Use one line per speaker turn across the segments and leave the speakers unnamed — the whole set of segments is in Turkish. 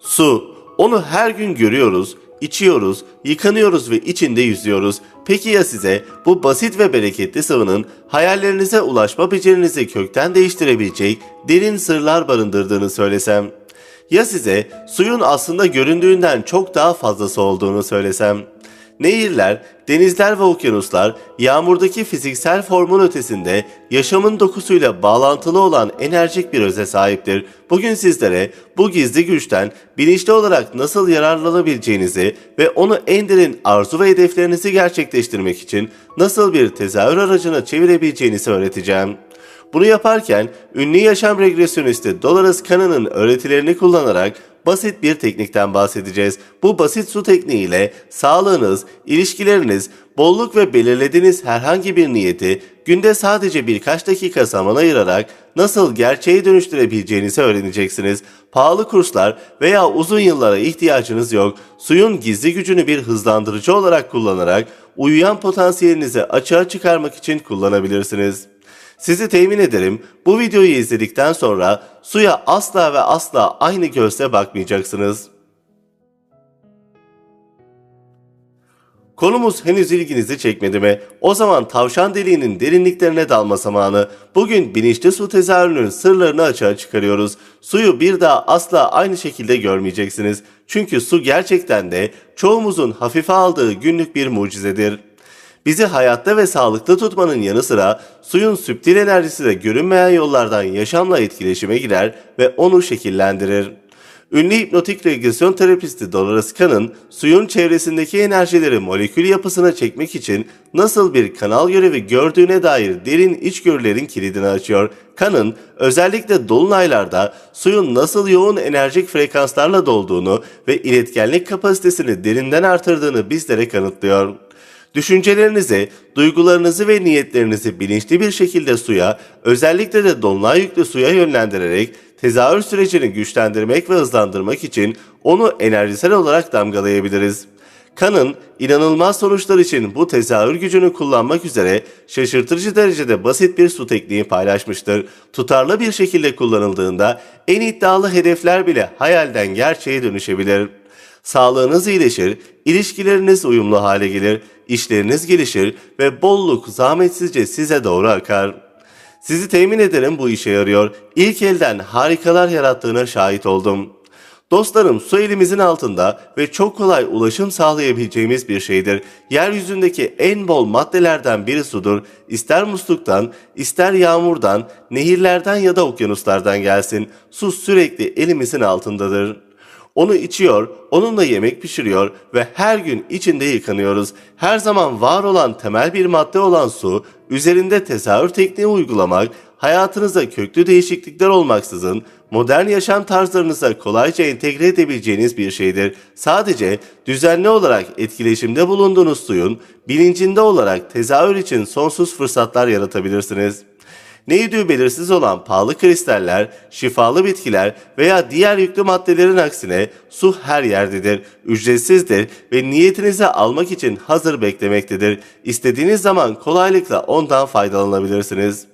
Su. Onu her gün görüyoruz, içiyoruz, yıkanıyoruz ve içinde yüzüyoruz. Peki ya size bu basit ve bereketli sıvının hayallerinize ulaşma becerinizi kökten değiştirebilecek derin sırlar barındırdığını söylesem? Ya size suyun aslında göründüğünden çok daha fazlası olduğunu söylesem? Nehirler, denizler ve okyanuslar yağmurdaki fiziksel formun ötesinde yaşamın dokusuyla bağlantılı olan enerjik bir öze sahiptir. Bugün sizlere bu gizli güçten bilinçli olarak nasıl yararlanabileceğinizi ve onu en derin arzu ve hedeflerinizi gerçekleştirmek için nasıl bir tezahür aracına çevirebileceğinizi öğreteceğim. Bunu yaparken ünlü yaşam regresyonisti Dolores Cannon'ın öğretilerini kullanarak basit bir teknikten bahsedeceğiz. Bu basit su tekniğiyle sağlığınız, ilişkileriniz, bolluk ve belirlediğiniz herhangi bir niyeti günde sadece birkaç dakika zaman ayırarak nasıl gerçeğe dönüştürebileceğinizi öğreneceksiniz. Pahalı kurslar veya uzun yıllara ihtiyacınız yok. Suyun gizli gücünü bir hızlandırıcı olarak kullanarak uyuyan potansiyelinizi açığa çıkarmak için kullanabilirsiniz. Sizi temin ederim bu videoyu izledikten sonra suya asla ve asla aynı gözle bakmayacaksınız. Konumuz henüz ilginizi çekmedi mi? O zaman tavşan deliğinin derinliklerine dalma zamanı. Bugün bilinçli su tezahürünün sırlarını açığa çıkarıyoruz. Suyu bir daha asla aynı şekilde görmeyeceksiniz. Çünkü su gerçekten de çoğumuzun hafife aldığı günlük bir mucizedir. Bizi hayatta ve sağlıklı tutmanın yanı sıra suyun süptil enerjisi de görünmeyen yollardan yaşamla etkileşime girer ve onu şekillendirir. Ünlü hipnotik regresyon terapisti Dolores Cannon, suyun çevresindeki enerjileri molekül yapısına çekmek için nasıl bir kanal görevi gördüğüne dair derin içgörülerin kilidini açıyor. Cannon, özellikle dolunaylarda suyun nasıl yoğun enerjik frekanslarla dolduğunu ve iletkenlik kapasitesini derinden artırdığını bizlere kanıtlıyor. Düşüncelerinizi, duygularınızı ve niyetlerinizi bilinçli bir şekilde suya, özellikle de dolunay yüklü suya yönlendirerek tezahür sürecini güçlendirmek ve hızlandırmak için onu enerjisel olarak damgalayabiliriz. Kanın inanılmaz sonuçlar için bu tezahür gücünü kullanmak üzere şaşırtıcı derecede basit bir su tekniği paylaşmıştır. Tutarlı bir şekilde kullanıldığında en iddialı hedefler bile hayalden gerçeğe dönüşebilir. Sağlığınız iyileşir, ilişkileriniz uyumlu hale gelir, işleriniz gelişir ve bolluk zahmetsizce size doğru akar. Sizi temin ederim bu işe yarıyor. İlk elden harikalar yarattığına şahit oldum. Dostlarım su elimizin altında ve çok kolay ulaşım sağlayabileceğimiz bir şeydir. Yeryüzündeki en bol maddelerden biri sudur. İster musluktan, ister yağmurdan, nehirlerden ya da okyanuslardan gelsin. Su sürekli elimizin altındadır. Onu içiyor, onunla yemek pişiriyor ve her gün içinde yıkanıyoruz. Her zaman var olan temel bir madde olan su, üzerinde tezahür tekniği uygulamak, hayatınıza köklü değişiklikler olmaksızın modern yaşam tarzlarınıza kolayca entegre edebileceğiniz bir şeydir. Sadece düzenli olarak etkileşimde bulunduğunuz suyun bilincinde olarak tezahür için sonsuz fırsatlar yaratabilirsiniz. Neydi belirsiz olan pahalı kristaller, şifalı bitkiler veya diğer yüklü maddelerin aksine su her yerdedir, ücretsizdir ve niyetinizi almak için hazır beklemektedir. İstediğiniz zaman kolaylıkla ondan faydalanabilirsiniz.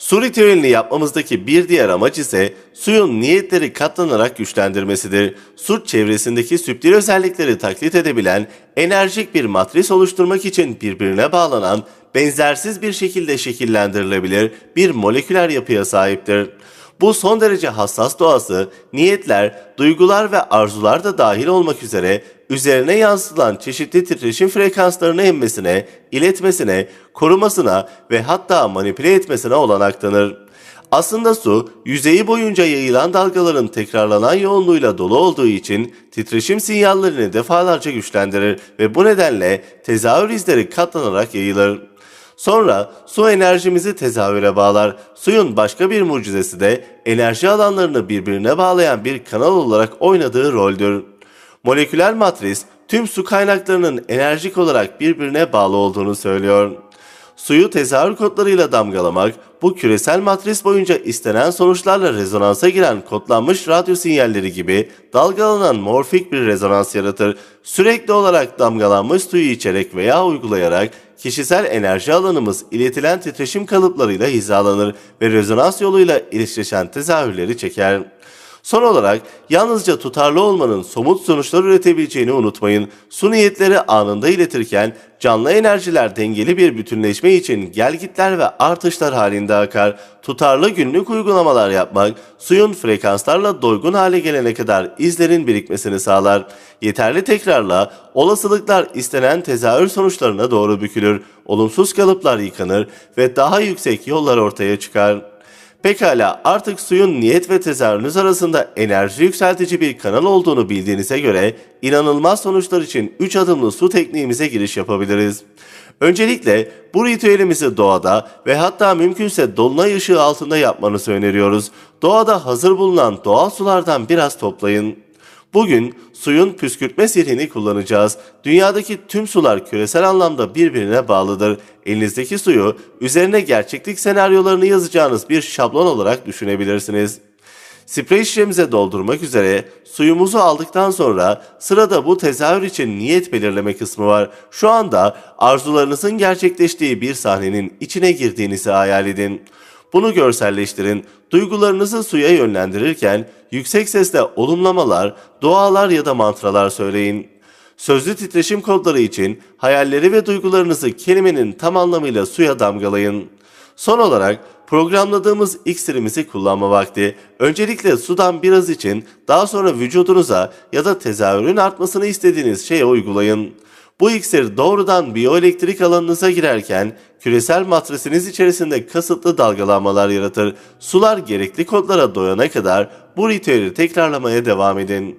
Su ritüelini yapmamızdaki bir diğer amaç ise suyun niyetleri katlanarak güçlendirmesidir. Su çevresindeki süptil özellikleri taklit edebilen, enerjik bir matris oluşturmak için birbirine bağlanan, benzersiz bir şekilde şekillendirilebilir bir moleküler yapıya sahiptir. Bu son derece hassas doğası, niyetler, duygular ve arzular da dahil olmak üzere üzerine yansıtılan çeşitli titreşim frekanslarını emmesine, iletmesine, korumasına ve hatta manipüle etmesine olanak tanır. Aslında su, yüzeyi boyunca yayılan dalgaların tekrarlanan yoğunluğuyla dolu olduğu için titreşim sinyallerini defalarca güçlendirir ve bu nedenle tezahür izleri katlanarak yayılır. Sonra su enerjimizi tezahüre bağlar. Suyun başka bir mucizesi de enerji alanlarını birbirine bağlayan bir kanal olarak oynadığı roldür. Moleküler matris tüm su kaynaklarının enerjik olarak birbirine bağlı olduğunu söylüyor. Suyu tezahür kodlarıyla damgalamak, bu küresel matris boyunca istenen sonuçlarla rezonansa giren kodlanmış radyo sinyalleri gibi dalgalanan morfik bir rezonans yaratır. Sürekli olarak damgalanmış suyu içerek veya uygulayarak kişisel enerji alanımız iletilen titreşim kalıplarıyla hizalanır ve rezonans yoluyla ilişleşen tezahürleri çeker. Son olarak yalnızca tutarlı olmanın somut sonuçlar üretebileceğini unutmayın. Su niyetleri anında iletirken canlı enerjiler dengeli bir bütünleşme için gelgitler ve artışlar halinde akar. Tutarlı günlük uygulamalar yapmak suyun frekanslarla doygun hale gelene kadar izlerin birikmesini sağlar. Yeterli tekrarla olasılıklar istenen tezahür sonuçlarına doğru bükülür. Olumsuz kalıplar yıkanır ve daha yüksek yollar ortaya çıkar. Pekala artık suyun niyet ve tezahürünüz arasında enerji yükseltici bir kanal olduğunu bildiğinize göre inanılmaz sonuçlar için 3 adımlı su tekniğimize giriş yapabiliriz. Öncelikle bu ritüelimizi doğada ve hatta mümkünse dolunay ışığı altında yapmanızı öneriyoruz. Doğada hazır bulunan doğal sulardan biraz toplayın. Bugün suyun püskürtme sihrini kullanacağız. Dünyadaki tüm sular küresel anlamda birbirine bağlıdır. Elinizdeki suyu üzerine gerçeklik senaryolarını yazacağınız bir şablon olarak düşünebilirsiniz. Sprey şişemize doldurmak üzere suyumuzu aldıktan sonra sırada bu tezahür için niyet belirleme kısmı var. Şu anda arzularınızın gerçekleştiği bir sahnenin içine girdiğinizi hayal edin. Bunu görselleştirin. Duygularınızı suya yönlendirirken yüksek sesle olumlamalar, dualar ya da mantralar söyleyin. Sözlü titreşim kodları için hayalleri ve duygularınızı kelimenin tam anlamıyla suya damgalayın. Son olarak programladığımız iksirimizi kullanma vakti. Öncelikle sudan biraz için, daha sonra vücudunuza ya da tezahürün artmasını istediğiniz şeye uygulayın. Bu iksir doğrudan biyoelektrik alanınıza girerken küresel matrisiniz içerisinde kasıtlı dalgalanmalar yaratır. Sular gerekli kodlara doyana kadar bu ritüeli tekrarlamaya devam edin.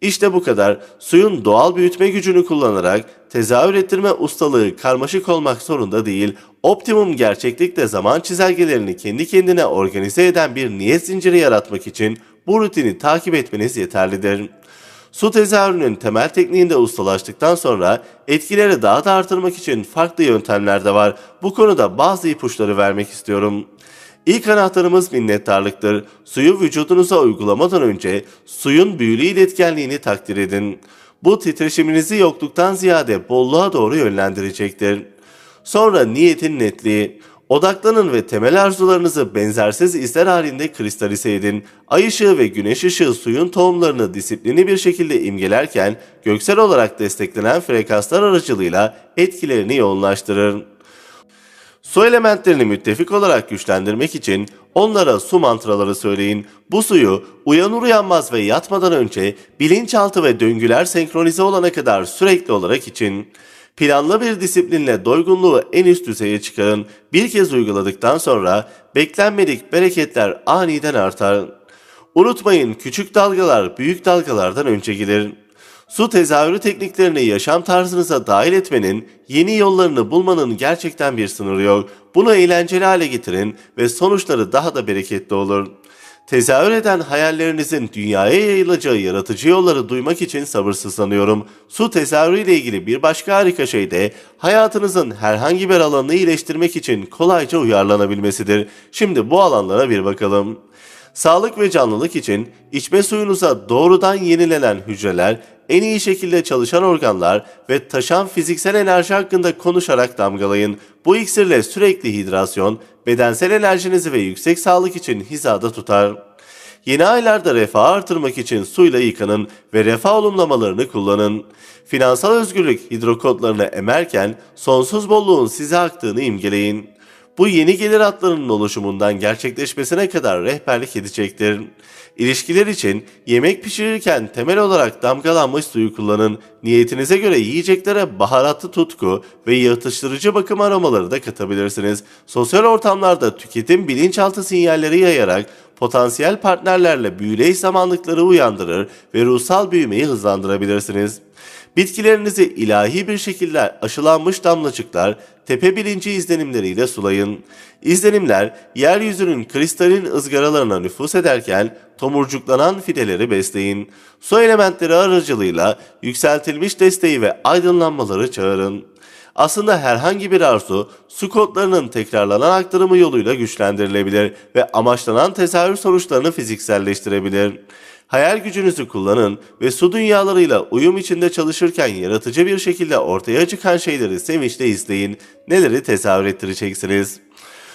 İşte bu kadar. Suyun doğal büyütme gücünü kullanarak tezahür ettirme ustalığı karmaşık olmak zorunda değil, optimum gerçeklikte zaman çizelgelerini kendi kendine organize eden bir niyet zinciri yaratmak için bu rutini takip etmeniz yeterlidir. Su tezahürünün temel tekniğinde ustalaştıktan sonra etkileri daha da artırmak için farklı yöntemler de var. Bu konuda bazı ipuçları vermek istiyorum. İlk anahtarımız minnettarlıktır. Suyu vücudunuza uygulamadan önce suyun büyülü iletkenliğini takdir edin. Bu titreşiminizi yokluktan ziyade bolluğa doğru yönlendirecektir. Sonra niyetin netliği. Odaklanın ve temel arzularınızı benzersiz izler halinde kristalize edin. Ay ışığı ve güneş ışığı suyun tohumlarını disiplinli bir şekilde imgelerken göksel olarak desteklenen frekanslar aracılığıyla etkilerini yoğunlaştırır. Su elementlerini müttefik olarak güçlendirmek için onlara su mantraları söyleyin. Bu suyu uyanır uyanmaz ve yatmadan önce bilinçaltı ve döngüler senkronize olana kadar sürekli olarak için. Planlı bir disiplinle doygunluğu en üst düzeye çıkarın. Bir kez uyguladıktan sonra beklenmedik bereketler aniden artar. Unutmayın küçük dalgalar büyük dalgalardan önce gelir. Su tezahürü tekniklerini yaşam tarzınıza dahil etmenin, yeni yollarını bulmanın gerçekten bir sınırı yok. Bunu eğlenceli hale getirin ve sonuçları daha da bereketli olur. Tezahür eden hayallerinizin dünyaya yayılacağı yaratıcı yolları duymak için sabırsızlanıyorum. Su tezahürü ile ilgili bir başka harika şey de hayatınızın herhangi bir alanını iyileştirmek için kolayca uyarlanabilmesidir. Şimdi bu alanlara bir bakalım. Sağlık ve canlılık için içme suyunuza doğrudan yenilenen hücreler, en iyi şekilde çalışan organlar ve taşan fiziksel enerji hakkında konuşarak damgalayın. Bu iksirle sürekli hidrasyon, bedensel enerjinizi ve yüksek sağlık için hizada tutar. Yeni aylarda refah artırmak için suyla yıkanın ve refah olumlamalarını kullanın. Finansal özgürlük hidrokodlarını emerken sonsuz bolluğun size aktığını imgeleyin. Bu yeni gelir hatlarının oluşumundan gerçekleşmesine kadar rehberlik edecektir. İlişkiler için yemek pişirirken temel olarak damgalanmış suyu kullanın. Niyetinize göre yiyeceklere baharatlı tutku ve yatıştırıcı bakım aromaları da katabilirsiniz. Sosyal ortamlarda tüketim bilinçaltı sinyalleri yayarak potansiyel partnerlerle büyüleyiş zamanlıkları uyandırır ve ruhsal büyümeyi hızlandırabilirsiniz. Bitkilerinizi ilahi bir şekilde aşılanmış damlacıklar, tepe bilinci izlenimleriyle sulayın. İzlenimler yeryüzünün kristalin ızgaralarına nüfus ederken tomurcuklanan fideleri besleyin. Su elementleri aracılığıyla yükseltilmiş desteği ve aydınlanmaları çağırın. Aslında herhangi bir arzu su kodlarının tekrarlanan aktarımı yoluyla güçlendirilebilir ve amaçlanan tezahür sonuçlarını fizikselleştirebilir. Hayal gücünüzü kullanın ve su dünyalarıyla uyum içinde çalışırken yaratıcı bir şekilde ortaya çıkan şeyleri sevinçle izleyin. Neleri tezahür ettireceksiniz?